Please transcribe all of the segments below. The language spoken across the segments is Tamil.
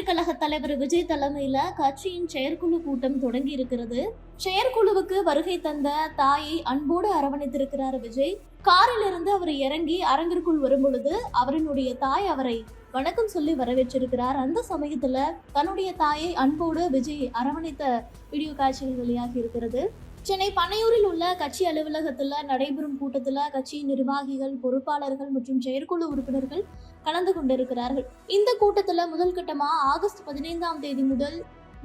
முன்னேற்ற கழக தலைவர் விஜய் தலைமையில கட்சியின் செயற்குழு கூட்டம் தொடங்கி இருக்கிறது. செயற்குழுவுக்கு வருகை தந்த தாயை அன்போடு அரவணைத்திருக்கிறார் விஜய். காரில் இருந்து அவர் இறங்கி அரங்கிற்குள் வரும் பொழுது அவரினுடைய தாய் அவரை வணக்கம் சொல்லி வரவேற்றிருக்கிறார். அந்த சமயத்துல தன்னுடைய தாயை அன்போடு விஜய் அரவணைத்த வீடியோ காட்சிகள் வெளியாகி இருக்கிறது. சென்னை பனையூரில் உள்ள கட்சி அலுவலகத்துல நடைபெறும் கூட்டத்துல கட்சியின் நிர்வாகிகள் பொறுப்பாளர்கள் மற்றும் செயற்குழு உறுப்பினர்கள் கலந்து கொண்டிருக்கிறார்கள். இந்த கூட்டத்தில் முதல் கட்டமாக ஆகஸ்ட் பதினைந்தாம் தேதி முதல்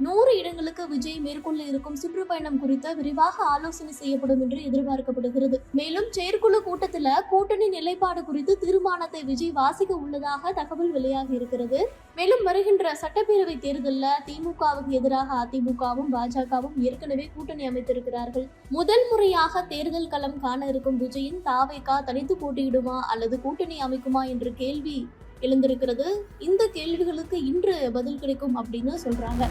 நூறு இடங்களுக்கு விஜய் மேற்கொள்ள இருக்கும் சுற்றுப்பயணம் குறித்த விரிவாக ஆலோசனை செய்யப்படும் என்று எதிர்பார்க்கப்படுகிறது. மேலும் செயற்குழு கூட்டத்தில் கூட்டணி நிலைப்பாடு குறித்து தீர்மானத்தை விஜய் வாசிக்க உள்ளதாக தகவல் வெளியாகி இருக்கிறது. மேலும் வருகின்ற சட்டப்பேரவை தேர்தலில் திமுகவுக்கு எதிராக அதிமுகவும் பாஜகவும் ஏற்கனவே கூட்டணி அமைத்திருக்கிறார்கள். முதல் முறையாக தேர்தல் களம் காண இருக்கும் விஜயின் தாவேகா தனித்து போட்டியிடுமா அல்லது கூட்டணி அமைக்குமா என்ற கேள்வி எழுந்திருக்கிறது. இந்த கேள்விகளுக்கு இன்று பதில் கிடைக்கும் அப்படின்னு சொல்றாங்க.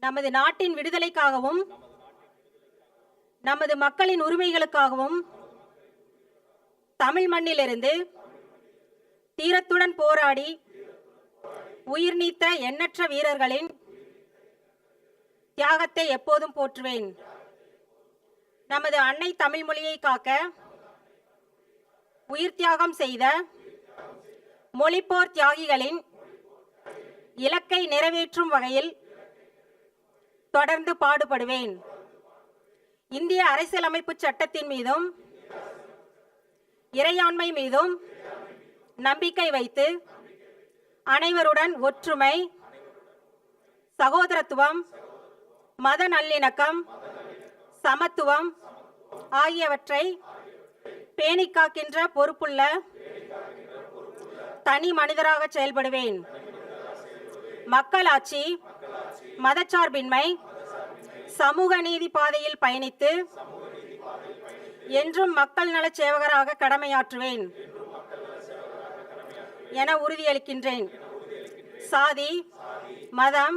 நமது நாட்டின் விடுதலைக்காகவும் நமது மக்களின் உரிமைகளுக்காகவும் தமிழ் மண்ணிலிருந்து தீரத்துடன் போராடி உயிர் நீத்த எண்ணற்ற வீரர்களின் தியாகத்தை எப்போதும் போற்றுவேன். நமது அன்னை தமிழ் மொழியை காக்க உயிர் தியாகம் செய்த மொழிப்போர் தியாகிகளின் இலக்கை நிறைவேற்றும் வகையில் தொடர்ந்து பாடுபடுவேன். இந்திய அரசியலமைப்பு சட்டத்தின் மீதும் இறையாண்மை மீதும் நம்பிக்கை வைத்து அனைவருடன் ஒற்றுமை சகோதரத்துவம் மத நல்லிணக்கம் சமத்துவம் ஆகியவற்றை பேணிக்காக்கின்ற பொறுப்புள்ள தனி மனிதராக செயல்படுவேன். மக்களாட்சி மதச்சார்பின்மை சமூக நீதி பாதையில் பயணித்து என்றும் மக்கள் நல சேவகராக கடமையாற்றுவேன் என உறுதியளிக்கின்றேன். சாதி மதம்